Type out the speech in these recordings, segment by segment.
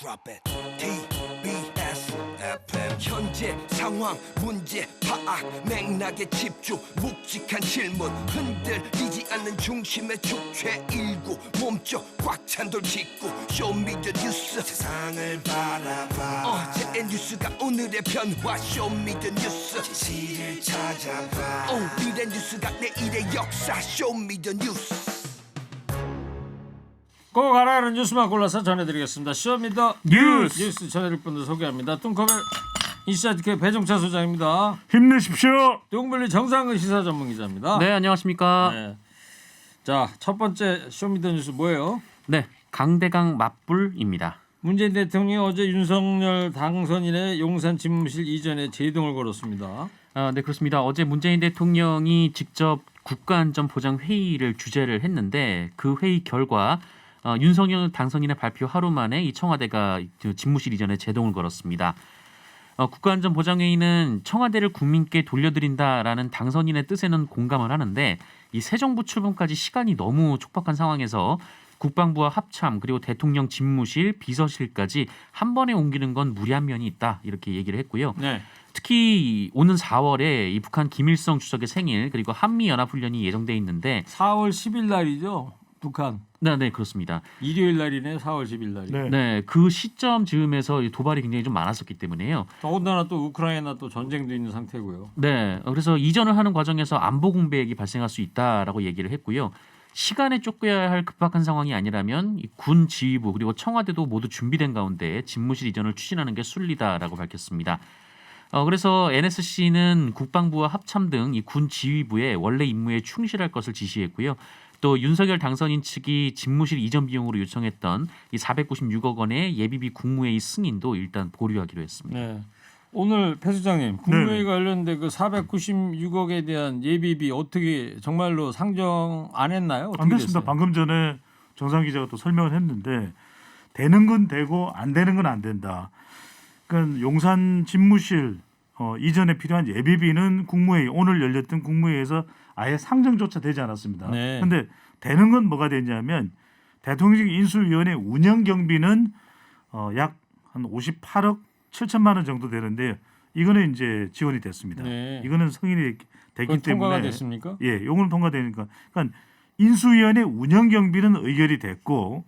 Drop it. TBS FM 현재 상황 문제 파악 맥락에 집중 묵직한 질문. 흔들리지 않는 중심의 축최 일구. 몸쪽 꽉 찬돌 짚고 쇼미더 뉴스. 세상을 바라봐. 어제의 뉴스가 오늘의 변화. 쇼미더 뉴스. 진실을 찾아봐. 오늘의 뉴스가 내일의 역사. 쇼미더 뉴스 꼭 알아야 뉴스만 골라서 전해드리겠습니다. 쇼미더 뉴스. 뉴스 전해드릴 분들 소개합니다. 뚱커벨 인사이트K 배종찬 소장입니다. 힘내십시오. 뚱블리 정상근 시사 전문 기자입니다. 네 안녕하십니까. 네. 네. 자, 첫 번째 쇼미더 뉴스 뭐예요? 네, 강대강 맞불입니다. 문재인 대통령이 어제 윤석열 당선인의 용산 집무실 이전에 제동을 걸었습니다. 아, 네 그렇습니다. 어제 문재인 대통령이 직접 국가안전보장 회의를 주재를 했는데 그 회의 결과 어, 윤석열 당선인의 발표 하루 만에 이 청와대가 그 집무실 이전에 제동을 걸었습니다. 어, 국가안전보장회의는 청와대를 국민께 돌려드린다라는 당선인의 뜻에는 공감을 하는데 이 새 정부 출범까지 시간이 너무 촉박한 상황에서 국방부와 합참 그리고 대통령 집무실 비서실까지 한 번에 옮기는 건 무리한 면이 있다 이렇게 얘기를 했고요. 네. 특히 오는 4월에 이 북한 김일성 주석의 생일 그리고 한미 연합 훈련이 예정돼 있는데 4월 10일 날이죠. 북한. 네, 네 그렇습니다. 일요일 날이네. 4월 10일 날이. 네. 네, 그 시점 즈음에서 이 도발이 굉장히 좀 많았었기 때문에요. 더군다나 또 우크라이나 또 전쟁도 있는 상태고요. 네, 어, 그래서 이전을 하는 과정에서 안보 공백이 발생할 수 있다라고 얘기를 했고요. 시간에 쫓겨야 할 급박한 상황이 아니라면 이군 지휘부 그리고 청와대도 모두 준비된 가운데 집무실 이전을 추진하는 게 순리다라고 밝혔습니다. 어, 그래서 NSC는 국방부와 합참 등 이 군 지휘부의 원래 임무에 충실할 것을 지시했고요. 또 윤석열 당선인 측이 집무실 이전 비용으로 요청했던 이 496억 원의 예비비 국무회의 승인도 일단 보류하기로 했습니다. 네. 오늘 배 수장님 국무회의 관련된 그 496억에 대한 예비비 어떻게 정말로 상정 안 했나요? 어떻게 안 됐습니다. 됐어요? 방금 전에 정상 기자가 또 설명을 했는데 되는 건 되고 안 되는 건 안 된다. 그러니까 용산 집무실 어, 이전에 필요한 예비비는 국무회의 오늘 열렸던 국무회의에서 아예 상정조차 되지 않았습니다. 네. 근데 되는 건 뭐가 되냐면 대통령 인수위원회 운영 경비는 어, 약 한 58억 7천만 원 정도 되는데 이거는 이제 지원이 됐습니다. 네. 이거는 승인이 됐기 그건 때문에 통과가 됐습니까? 예, 요거는 통과되니까. 그러니까 인수위원회 운영 경비는 의결이 됐고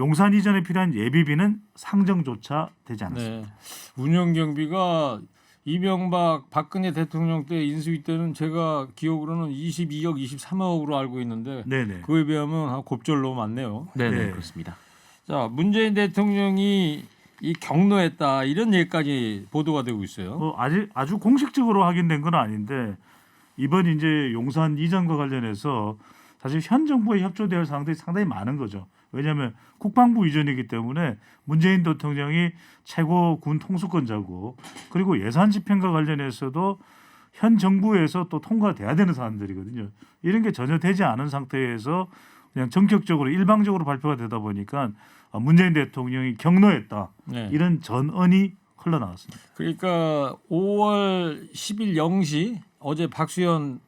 용산 이전에 필요한 예비비는 상정조차 되지 않았습니다. 네. 운영 경비가 이명박 박근혜 대통령 때 인수위 때는 제가 기억으로는 22억 23억으로 알고 있는데 네, 네. 그에 비하면 한 곱절로 많네요. 네, 네, 네. 그렇습니다. 자, 문재인 대통령이 이 경로했다 이런 얘기까지 보도가 되고 있어요. 뭐 아직 아주 공식적으로 확인된 건 아닌데 이번 이제 용산 이전과 관련해서 사실 현 정부에 협조될 사항들이 상당히 많은 거죠. 왜냐하면 국방부 이전이기 때문에 문재인 대통령이 최고 군 통수권자고 그리고 예산 집행과 관련해서도 현 정부에서 또 통과돼야 되는 사안들이거든요. 이런 게 전혀 되지 않은 상태에서 그냥 전격적으로 일방적으로 발표가 되다 보니까 아, 문재인 대통령이 경로했다 네. 이런 전언이 흘러나왔습니다. 그러니까 5월 10일 0시 어제 박수현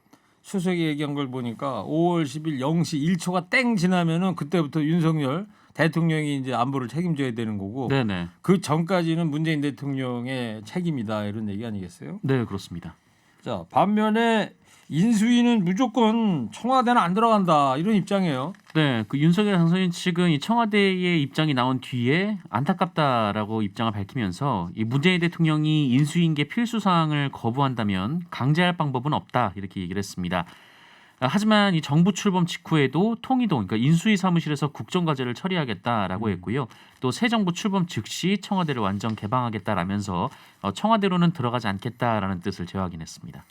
수석이 얘기한 걸 보니까 5월 10일 0시 1초가 땡 지나면은 그때부터 윤석열 대통령이 이제 안보를 책임져야 되는 거고 네, 네. 그 전까지는 문재인 대통령의 책임이다 이런 얘기 아니겠어요? 네, 그렇습니다. 자 반면에 인수위는 무조건 청와대는 안 들어간다 이런 입장이에요. 네, 그 윤석열 당선인 측은 이 청와대의 입장이 나온 뒤에 안타깝다라고 입장을 밝히면서 이 문재인 대통령이 인수인계 필수 사항을 거부한다면 강제할 방법은 없다 이렇게 얘기를 했습니다. 아, 하지만 이 정부 출범 직후에도 통이동, 그러니까 인수위 사무실에서 국정과제를 처리하겠다라고 했고요. 또 새 정부 출범 즉시 청와대를 완전 개방하겠다라면서 어, 청와대로는 들어가지 않겠다라는 뜻을 재확인했습니다.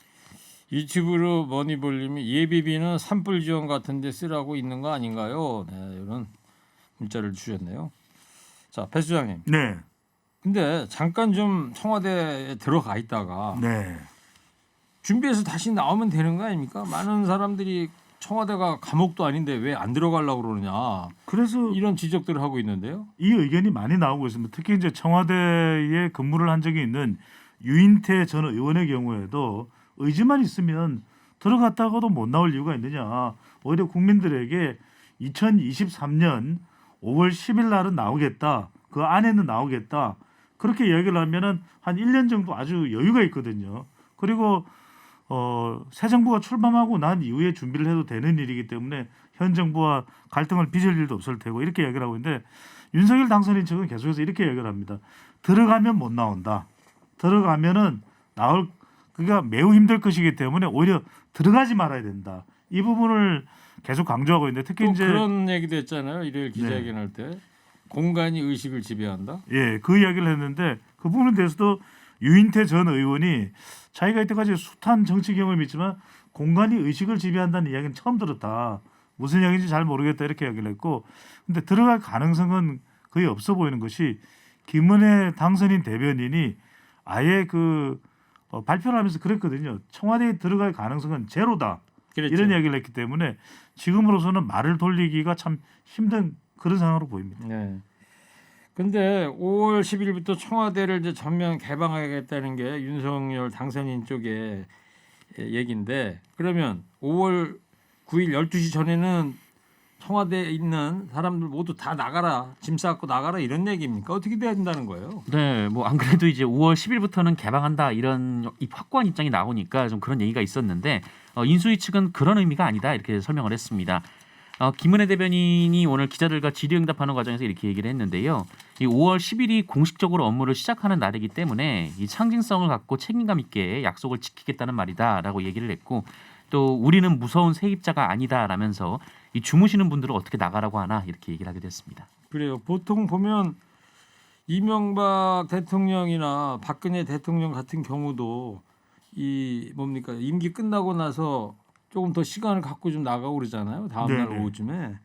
유튜브로 머니볼님이 예비비는 산불 지원 같은데 쓰라고 있는 거 아닌가요? 네, 이런 문자를 주셨네요. 자, 배 수장님. 네, 근데 잠깐 좀 청와대에 들어가 있다가 네. 준비해서 다시 나오면 되는 거 아닙니까? 많은 사람들이 청와대가 감옥도 아닌데 왜 안 들어가려고 그러느냐 그래서 이런 지적들을 하고 있는데요. 이 의견이 많이 나오고 있습니다. 특히 이제 청와대에 근무를 한 적이 있는 유인태 전 의원의 경우에도 의지만 있으면 들어갔다가도 못 나올 이유가 있느냐. 오히려 국민들에게 2023년 5월 10일 날은 나오겠다. 그 안에는 나오겠다. 그렇게 이야기를 하면은 한 1년 정도 아주 여유가 있거든요. 그리고 어, 새 정부가 출범하고 난 이후에 준비를 해도 되는 일이기 때문에 현 정부와 갈등을 빚을 일도 없을 테고 이렇게 이야기를 하고 있는데 윤석열 당선인 측은 계속해서 이렇게 이야기를 합니다. 들어가면 못 나온다. 들어가면은 나올 그가 매우 힘들 것이기 때문에 오히려 들어가지 말아야 된다. 이 부분을 계속 강조하고 있는데 특히 또 이제 그런 얘기도 했잖아요. 일요일 네. 기자회견할 때 공간이 의식을 지배한다. 예, 그 이야기를 했는데 그 부분에 대해서도 유인태 전 의원이 자기가 이때까지 숱한 정치 경험을 있지만 공간이 의식을 지배한다는 이야기는 처음 들었다. 무슨 이야기인지 잘 모르겠다 이렇게 이야기를 했고 근데 들어갈 가능성은 거의 없어 보이는 것이 김은혜 당선인 대변인이 아예 그 어, 발표를 하면서 그랬거든요. 청와대에 들어갈 가능성은 제로다. 그랬죠. 이런 이야기를 했기 때문에 지금으로서는 말을 돌리기가 참 힘든 그런 상황으로 보입니다. 네. 근데 5월 10일부터 청와대를 이제 전면 개방하겠다는 게 윤석열 당선인 쪽의 얘기인데 그러면 5월 9일 12시 전에는 청와대에 있는 사람들 모두 다 나가라 짐 싸고 나가라 이런 얘기입니까 어떻게 돼야 된다는 거예요? 네, 뭐 안 그래도 이제 5월 10일부터는 개방한다 이런 이 확고한 입장이 나오니까 좀 그런 얘기가 있었는데 어, 인수위 측은 그런 의미가 아니다 이렇게 설명을 했습니다. 어, 김은혜 대변인이 오늘 기자들과 질의응답하는 과정에서 이렇게 얘기를 했는데요. 이 5월 10일이 공식적으로 업무를 시작하는 날이기 때문에 이 상징성을 갖고 책임감 있게 약속을 지키겠다는 말이다라고 얘기를 했고 또 우리는 무서운 세입자가 아니다라면서 이 주무시는 분들을 어떻게 나가라고 하나 이렇게 얘기를 하게 됐습니다. 그래요. 보통 보면 이명박 대통령이나 박근혜 대통령 같은 경우도 이 뭡니까 임기 끝나고 나서 조금 더 시간을 갖고 좀 나가고 그러잖아요. 다음 날. 오후쯤에.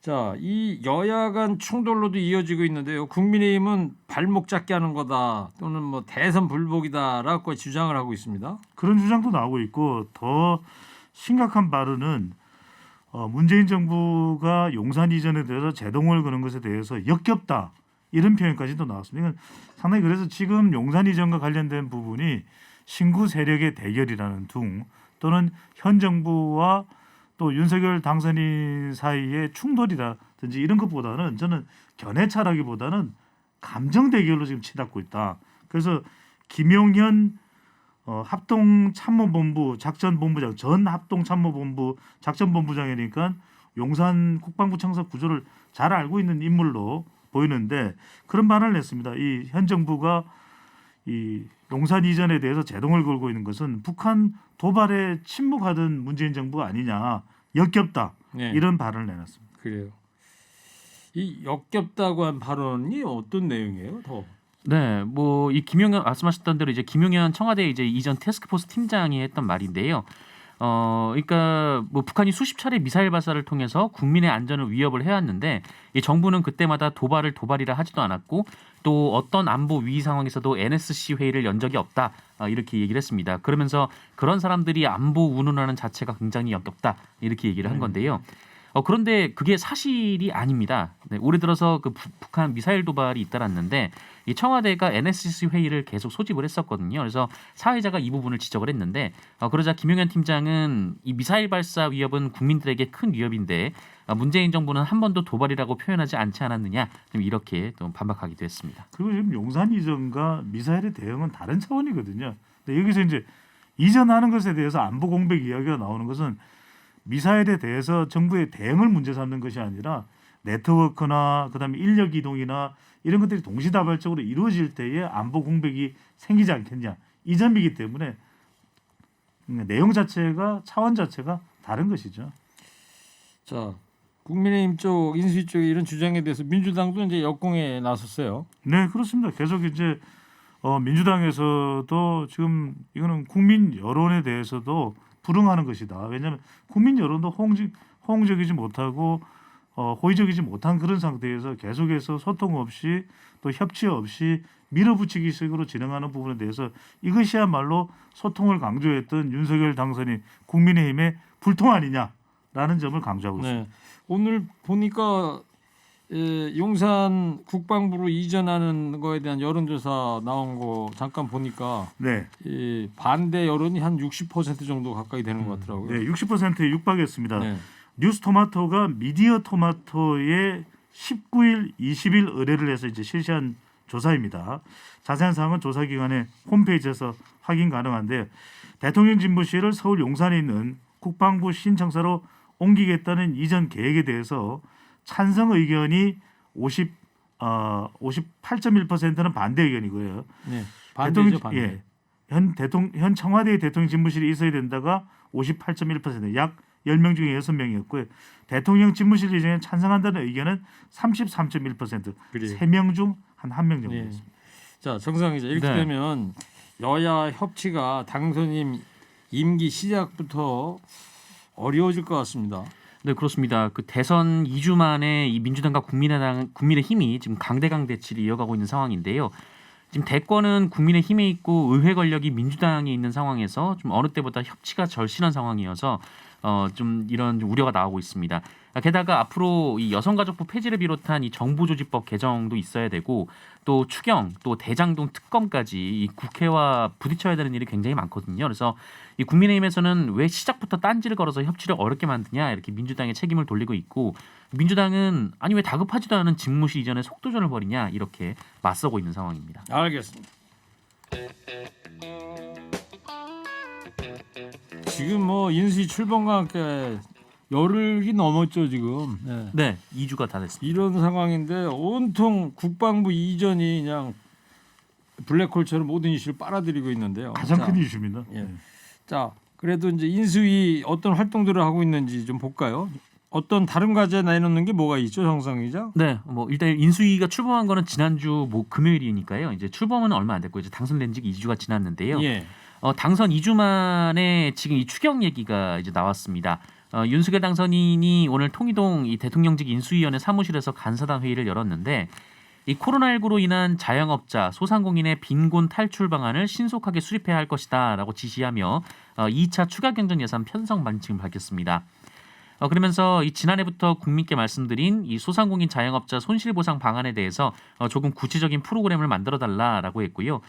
자, 이 여야 간 충돌로도 이어지고 있는데요. 국민의힘은 발목 잡게 하는 거다 또는 뭐 대선 불복이다라고 주장을 하고 있습니다. 그런 주장도 나오고 있고 더 심각한 발언은 어, 문재인 정부가 용산 이전에 대해서 제동을 거는 것에 대해서 역겹다 이런 표현까지도 나왔습니다. 상당히 그래서 지금 용산 이전과 관련된 부분이 신구 세력의 대결이라는 둥 또는 현 정부와 또 윤석열 당선인 사이의 충돌이라든지 이런 것보다는 저는 견해차라기보다는 감정 대결로 지금 치닫고 있다. 그래서 김용현 어, 합동 참모본부 작전 본부장 전 합동 참모본부 작전 본부장이니까 용산 국방부 청사 구조를 잘 알고 있는 인물로 보이는데 그런 발언을 했습니다. 이 현 정부가 이 용산 이전에 대해서 제동을 걸고 있는 것은 북한 도발에 침묵하던 문재인 정부가 아니냐 역겹다 네. 이런 발언을 내놨습니다. 그래요. 이 역겹다고 한 발언이 어떤 내용이에요? 더. 네, 뭐 이 김용현 말씀하셨던 대로 이제 김용현 청와대 이제 이전 테스크포스 팀장이 했던 말인데요. 어, 그러니까 뭐 북한이 수십 차례 미사일 발사를 통해서 국민의 안전을 위협을 해왔는데 이 정부는 그때마다 도발을 도발이라 하지도 않았고 또 어떤 안보 위기 상황에서도 NSC 회의를 연 적이 없다 아, 이렇게 얘기를 했습니다. 그러면서 그런 사람들이 안보 운운하는 자체가 굉장히 역겹다 이렇게 얘기를 한 건데요. 어, 그런데 그게 사실이 아닙니다. 네, 올해 들어서 그 부- 북한 미사일 도발이 잇따랐는데 이 청와대가 NSC 회의를 계속 소집을 했었거든요. 그래서 사회자가 이 부분을 지적을 했는데 어, 그러자 김용현 팀장은 이 미사일 발사 위협은 국민들에게 큰 위협인데 어, 문재인 정부는 한 번도 도발이라고 표현하지 않지 않았느냐 좀 이렇게 또 반박하기도 했습니다. 그리고 지금 용산 이전과 미사일의 대응은 다른 차원이거든요. 근데 여기서 이제 이전하는 것에 대해서 안보 공백 이야기가 나오는 것은 미사일에 대해서 정부의 대응을 문제 삼는 것이 아니라 네트워크나 그다음에 인력 이동이나 이런 것들이 동시다발적으로 이루어질 때에 안보 공백이 생기지 않겠냐 이 점이기 때문에 음, 내용 자체가 차원 자체가 다른 것이죠. 자, 국민의힘 쪽 인수위 쪽의 이런 주장에 대해서 민주당도 이제 역공에 나섰어요. 네 그렇습니다. 계속 이제 어, 민주당에서도 지금 이거는 국민 여론에 대해서도 불응하는 것이다. 왜냐하면 국민 여론도 호응적, 호응적이지 못하고 어, 호의적이지 못한 그런 상태에서 계속해서 소통 없이 또 협치 없이 밀어붙이기식으로 진행하는 부분에 대해서 이것이야말로 소통을 강조했던 윤석열 당선인 국민의힘의 불통 아니냐라는 점을 강조하고 있습니다. 네. 오늘 보니까 에, 용산 국방부로 이전하는 거에 대한 여론조사 나온 거 잠깐 보니까 네, 이 반대 여론이 한 60% 정도 가까이 되는 것 같더라고요. 네, 60%에 육박했습니다. 네. 뉴스 토마토가 미디어 토마토의 19일, 20일 의뢰를 해서 이제 실시한 조사입니다. 자세한 사항은 조사 기관의 홈페이지에서 확인 가능한데 대통령 집무실을 서울 용산에 있는 국방부 신청사로 옮기겠다는 이전 계획에 대해서 찬성 의견이 50 어, 58.1%는 반대 의견이고요. 네. 반대죠, 반대. 예. 현 대통령 현 청와대 대통령 집무실이 있어야 된다가 58.1%약 10명 중에 6명이었고요. 대통령 집무실 이전에 찬성한다는 의견은 33.1%. 그래요. 3명 중한한명 네. 정도였습니다. 자, 정상 기자 이렇게 네. 되면 여야 협치가 당선인 임기 시작부터 어려워질 것 같습니다. 네 그렇습니다. 그 대선 2주 만에 이 민주당과 국민의당 국민의힘이 지금 강대강 대치를 이어가고 있는 상황인데요. 지금 대권은 국민의힘에 있고 의회 권력이 민주당에 있는 상황에서 좀 어느 때보다 협치가 절실한 상황이어서 어 좀 이런 좀 우려가 나오고 있습니다. 아, 게다가 앞으로 이 여성가족부 폐지를 비롯한 이 정부조직법 개정도 있어야 되고 또 추경 또 대장동 특검까지 이 국회와 부딪혀야 되는 일이 굉장히 많거든요. 그래서 이 국민의힘에서는 왜 시작부터 딴지를 걸어서 협치를 어렵게 만드냐 이렇게 민주당에 책임을 돌리고 있고 민주당은 아니 왜 다급하지도 않은 집무실 이전에 속도전을 벌이냐 이렇게 맞서고 있는 상황입니다. 알겠습니다. 지금 뭐 인수위 출범과 함께 열흘이 넘었죠 지금. 네. 네, 2주가 다 됐습니다. 이런 상황인데 온통 국방부 이전이 그냥 블랙홀처럼 모든 이슈를 빨아들이고 있는데요. 가장 자, 큰 이슈입니다. 예. 네. 자, 그래도 이제 인수위 어떤 활동들을 하고 있는지 좀 볼까요? 어떤 다른 과제 내놓는 게 뭐가 있죠, 정상 기자? 네, 뭐 일단 인수위가 출범한 거는 지난주 뭐 금요일이니까요. 이제 출범은 얼마 안 됐고 이제 당선된 지 2주가 지났는데요. 예. 어, 당선 2주 만에 지금 이 추경 얘기가 이제 나왔습니다. 어, 윤석열 당선인이 오늘 통이동 이 대통령직 인수위원회 사무실에서 간사단 회의를 열었는데 이 코로나19로 인한 자영업자, 소상공인의 빈곤 탈출 방안을 신속하게 수립해야 할 것이다라고 지시하며 어, 2차 추가 경정 예산 편성 방침을 밝혔습니다. 어, 그러면서 이 지난해부터 국민께 말씀드린 이 소상공인 자영업자 손실 보상 방안에 대해서 어, 조금 구체적인 프로그램을 만들어 달라라고 했고요.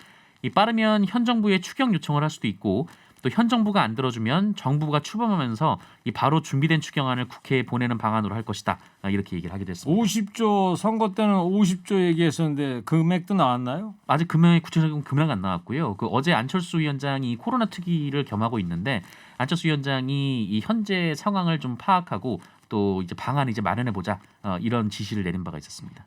이 빠르면 현 정부에 추경 요청을 할 수도 있고 또 현 정부가 안 들어주면 정부가 출범하면서 이 바로 준비된 추경안을 국회에 보내는 방안으로 할 것이다 아, 이렇게 얘기를 하게 됐습니다. 50조 선거 때는 50조 얘기했었는데 금액도 나왔나요? 아직 금액이 구체적인 금액 안 나왔고요. 그 어제 안철수 위원장이 코로나 특위를 겸하고 있는데 안철수 위원장이 이 현재 상황을 좀 파악하고 또 이제 방안 이제 마련해 보자 어, 이런 지시를 내린 바가 있었습니다.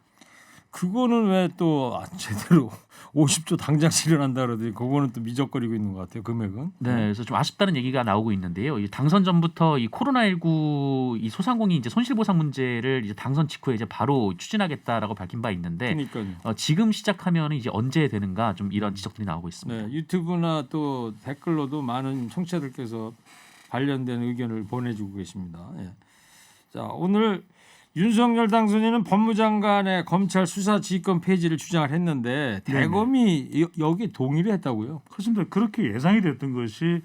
그거는 왜 또 제대로 50조 당장 실현한다 그러더니 그거는 또 미적거리고 있는 것 같아요. 금액은. 네, 그래서 좀 아쉽다는 얘기가 나오고 있는데요. 이 당선 전부터 이 코로나19 이 소상공인 이제 손실보상 문제를 이제 당선 직후에 이제 바로 추진하겠다라고 밝힌 바 있는데 그러니까요. 어, 지금 시작하면 이제 언제 되는가 좀 이런 지적들이 나오고 있습니다. 네, 유튜브나 또 댓글로도 많은 청취자들께서 관련된 의견을 보내주고 계십니다. 예. 자, 오늘 윤석열 당선인은 법무장관의 검찰 수사 지휘권 폐지를 주장을 했는데 대검이 여- 여기 동의를 했다고요? 그렇습니다. 그렇게 예상이 됐던 것이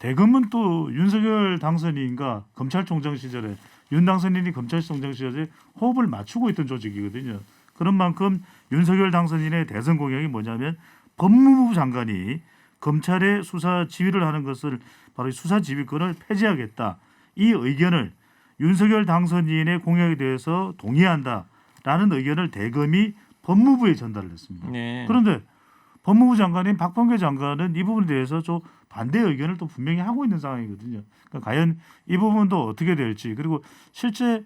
대검은 또 윤석열 당선인과 검찰총장 시절에 윤 당선인이 검찰총장 시절에 호흡을 맞추고 있던 조직이거든요. 그런 만큼 윤석열 당선인의 대선 공약이 뭐냐면 법무부 장관이 검찰의 수사 지휘를 하는 것을 바로 이 수사 지휘권을 폐지하겠다. 이 의견을 윤석열 당선인의 공약에 대해서 동의한다라는 의견을 대검이 법무부에 전달을 했습니다. 네. 그런데 법무부 장관인 박범계 장관은 이 부분에 대해서 좀 반대 의견을 또 분명히 하고 있는 상황이거든요. 그러니까 과연 이 부분도 어떻게 될지 그리고 실제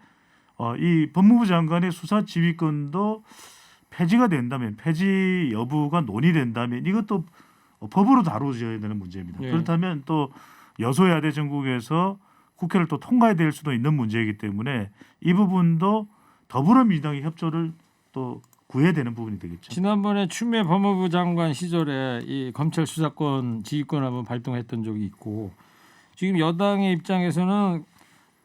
어, 이 법무부 장관의 수사 지휘권도 폐지가 된다면 폐지 여부가 논의된다면 이것도 어, 법으로 다루어져야 되는 문제입니다. 예. 그렇다면 또 여소야대 전국에서 국회를 또 통과해야 될 수도 있는 문제이기 때문에 이 부분도 더불어민주당의 협조를 또 구해야 되는 부분이 되겠죠. 지난번에 추미애 법무부 장관 시절에 이 검찰 수사권 지휘권 한번 발동했던 적이 있고 지금 여당의 입장에서는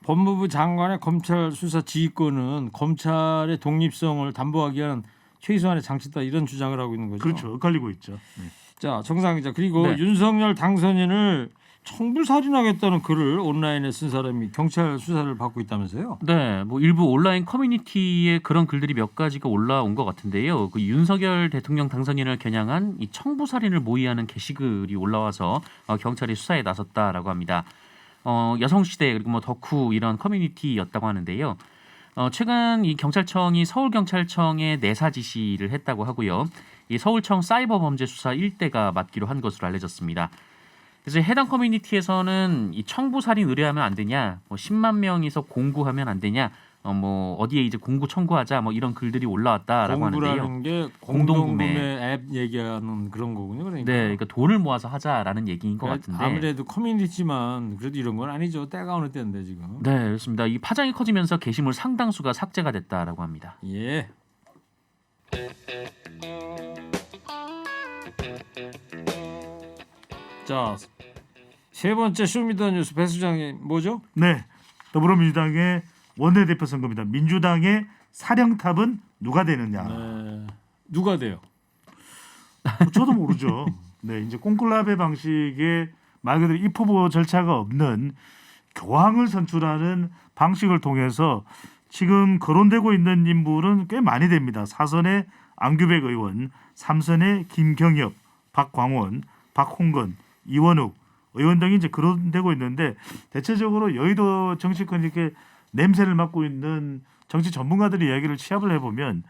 법무부 장관의 검찰 수사 지휘권은 검찰의 독립성을 담보하기 위한 최소한의 장치다 이런 주장을 하고 있는 거죠. 그렇죠. 엇갈리고 있죠. 네. 자 정상 기자 그리고 네. 윤석열 당선인을 청불 살인하겠다는 글을 온라인에 쓴 사람이 경찰 수사를 받고 있다면서요? 네, 뭐 일부 온라인 커뮤니티에 그런 글들이 몇 가지가 올라온 것 같은데요. 그 윤석열 대통령 당선인을 겨냥한 이 청부 살인을 모의하는 게시글이 올라와서 어, 경찰이 수사에 나섰다라고 합니다. 어, 여성시대 그리고 뭐 덕후 이런 커뮤니티였다고 하는데요. 어, 최근 이 경찰청이 서울 경찰청에 내사 지시를 했다고 하고요. 이 서울청 사이버 범죄 수사 1대가 맡기로 한 것으로 알려졌습니다. 그래서 해당 커뮤니티에서는 이 청부 살인 의뢰하면 안 되냐, 뭐 10만 명이서 공구하면 안 되냐, 어, 뭐 어디에 이제 공구 청구하자, 뭐 이런 글들이 올라왔다라고 하는데요. 게 공동구매. 공동구매 앱 얘기하는 그런 거군요. 그러니까. 네, 그러니까 돈을 모아서 하자라는 얘기인 것 같은데. 아무래도 커뮤니티지만 그래도 이런 건 아니죠. 때가 어느 때인데 지금. 네, 그렇습니다. 이 파장이 커지면서 게시물 상당수가 삭제가 됐다라고 합니다. 예. 자, 세 번째 쇼미더뉴스 배 수장님 뭐죠? 네, 더불어민주당의 원내대표 선거입니다. 민주당의 사령탑은 누가 되느냐? 네. 누가 돼요? 뭐 저도 모르죠. 네, 이제 콩클라베 방식의 말 그대로 입 후보 절차가 없는 교황을 선출하는 방식을 통해서 지금 거론되고 있는 인물은 꽤 많이 됩니다. 사선의 안규백 의원, 삼선의 김경엽, 박광원, 박홍건, 이원욱 의원 등이 이제 거론되고 있는데 대체적으로 여의도 정치권 이렇게 냄새를 맡고 있는 정치 전문가들의 이야기를 취합을 해보면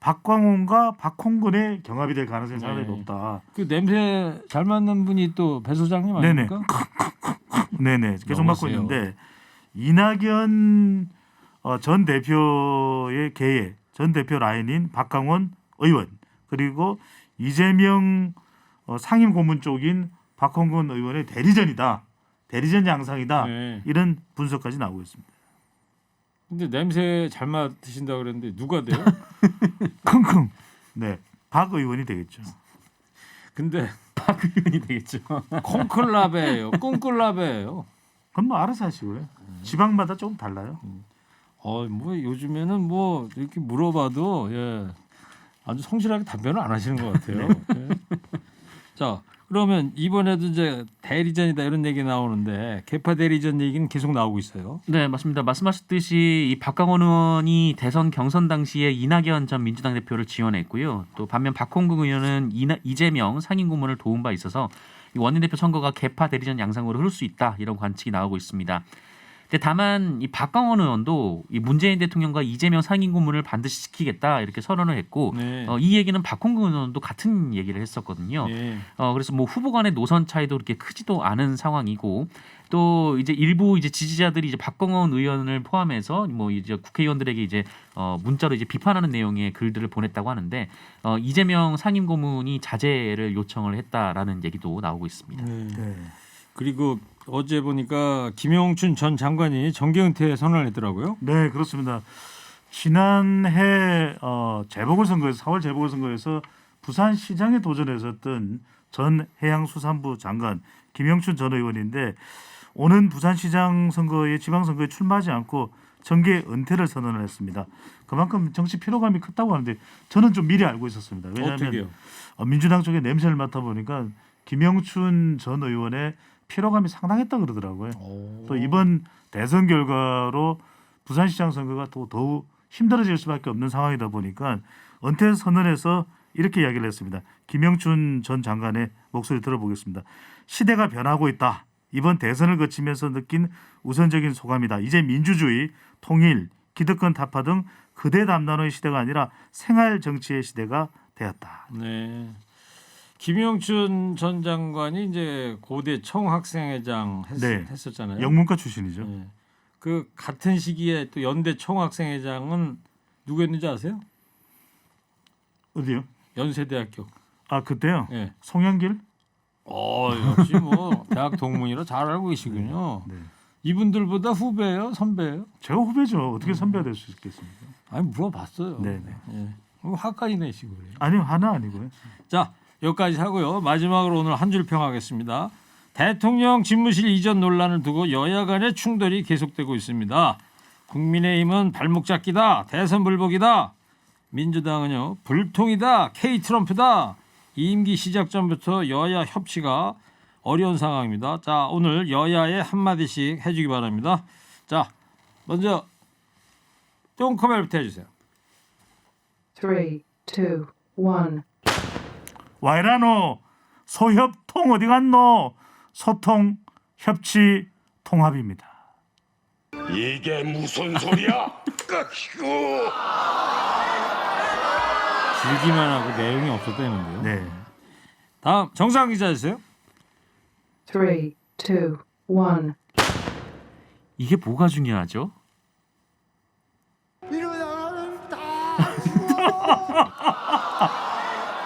박광원과 박홍근의 경합이 될 가능성이 상당히 네. 높다. 그 냄새 잘 맡는 분이 또 배 소장님 네네. 아닙니까? 네네 계속 맡고. 있는데 이낙연 어, 전 대표의 계의 전 대표 라인인 박강원 의원 그리고 이재명 어, 상임 고문 쪽인 박홍근 의원의 대리전이다 대리전 양상이다 네. 이런 분석까지 나오고 있습니다. 근데 냄새 잘 맡으신다 그랬는데 누가 돼요? 킁킁 네 박 의원이 되겠죠. 근데 박 의원이 되겠죠. 콩클라베예요. 꽁클라베예요. 그건 뭐 알아서 하시고요. 지방마다 조금 달라요. 어, 뭐 요즘에는 뭐 이렇게 물어봐도 예. 아주 성실하게 답변을 안 하시는 것 같아요. 예. 자, 그러면 이번에도 이제 대리전이다 이런 얘기 나오는데 개파 대리전 얘기는 계속 나오고 있어요. 네, 맞습니다. 말씀하셨듯이 이 박강원 의원이 대선 경선 당시에 이낙연 전 민주당 대표를 지원했고요. 또 반면 박홍근 의원은 이나, 이재명 상임고문을 도운 바 있어서 이 원내대표 선거가 개파 대리전 양상으로 흐를 수 있다 이런 관측이 나오고 있습니다. 근데 다만 이 박강원 의원도 이 문재인 대통령과 이재명 상임 고문을 반드시 지키겠다 이렇게 선언을 했고 네. 어, 이 얘기는 박홍근 의원도 같은 얘기를 했었거든요. 예. 어 그래서 뭐 후보 간의 노선 차이도 그렇게 크지도 않은 상황이고 또 이제 일부 이제 지지자들이 이제 박광원 의원을 포함해서 뭐 이제 국회의원들에게 이제 어 문자로 이제 비판하는 내용의 글들을 보냈다고 하는데 어 이재명 상임고문이 자제를 요청을 했다라는 얘기도 나오고 있습니다. 네. 네. 그리고 어제 보니까 김영춘 전 장관이 정계 은퇴 선언을 했더라고요. 네, 그렇습니다. 지난해 어, 재보궐 선거에서 4월 재보궐 선거에서 부산시장에 도전했었던 전 해양수산부 장관 김영춘 전 의원인데 오는 부산시장 선거에 지방선거에 출마하지 않고 정계 은퇴를 선언을 했습니다. 그만큼 정치 피로감이 컸다고 하는데 저는 좀 미리 알고 있었습니다. 왜냐하면 어떻게요? 어, 민주당 쪽에 냄새를 맡아 보니까 김영춘 전 의원의 피로감이 상당했다 그러더라고요. 또 이번 대선 결과로 부산시장 선거가 또 더욱 힘들어질 수밖에 없는 상황이다 보니까 은퇴 선언에서 이렇게 이야기를 했습니다. 김영춘 전 장관의 목소리 들어보겠습니다. 시대가 변하고 있다. 이번 대선을 거치면서 느낀 우선적인 소감이다. 이제 민주주의, 통일, 기득권 타파 등 그대 담론의 시대가 아니라 생활 정치의 시대가 되었다. 네. 김영춘 전 장관이 이제 고대 총학생회장 했, 네. 했었잖아요. 영문과 출신이죠. 네. 그 같은 시기에 또 연대 총학생회장은 누구였는지 아세요? 어디요? 연세대학교. 아 그때요. 예. 송영길. 어 역시 뭐 대학 동문이라 잘 알고 계시군요. 네. 이분들보다 후배예요, 선배예요? 제가 후배죠. 어떻게 선배가 될 수 있겠습니까? 아니 물어봤어요. 네, 네. 예. 뭐 그래요. 아니요 하나 아니고요. 자 여기까지 하고요. 마지막으로 오늘 한 줄 평하겠습니다. 대통령 집무실 이전 논란을 두고 여야 간의 충돌이 계속되고 있습니다. 국민의힘은 발목 잡기다, 대선 불복이다. 민주당은요 불통이다, K 트럼프다. 임기 시작 전부터 여야 협치가 어려운 상황입니다. 자 오늘 여야의 한 마디씩 해주기 바랍니다. 자 먼저 똥커벨부터 해주세요. Three, two, one. 와이라노 소협통 어디 갔노? 소통 협치 통합입니다. 이게 무슨 소리야? 것이고 길기만 하고 내용이 없었다는데요. 네. 다음 정상 기자 주세요. Three, two, one. 이게 뭐가 중요하죠?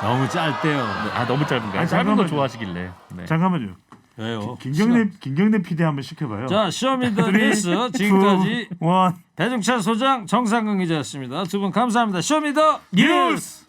너무 짧대요. 아 너무 짧은가요? 아니, 짧은 거 잠깐만요. 좋아하시길래. 네. 잠깐만요. 왜요? 김경래 김경래 PD 한번 시켜봐요. 자 쇼미더뉴스 지금까지 원. 배종찬 소장 정상근 기자였습니다. 두 분 감사합니다. 쇼미더 뉴스.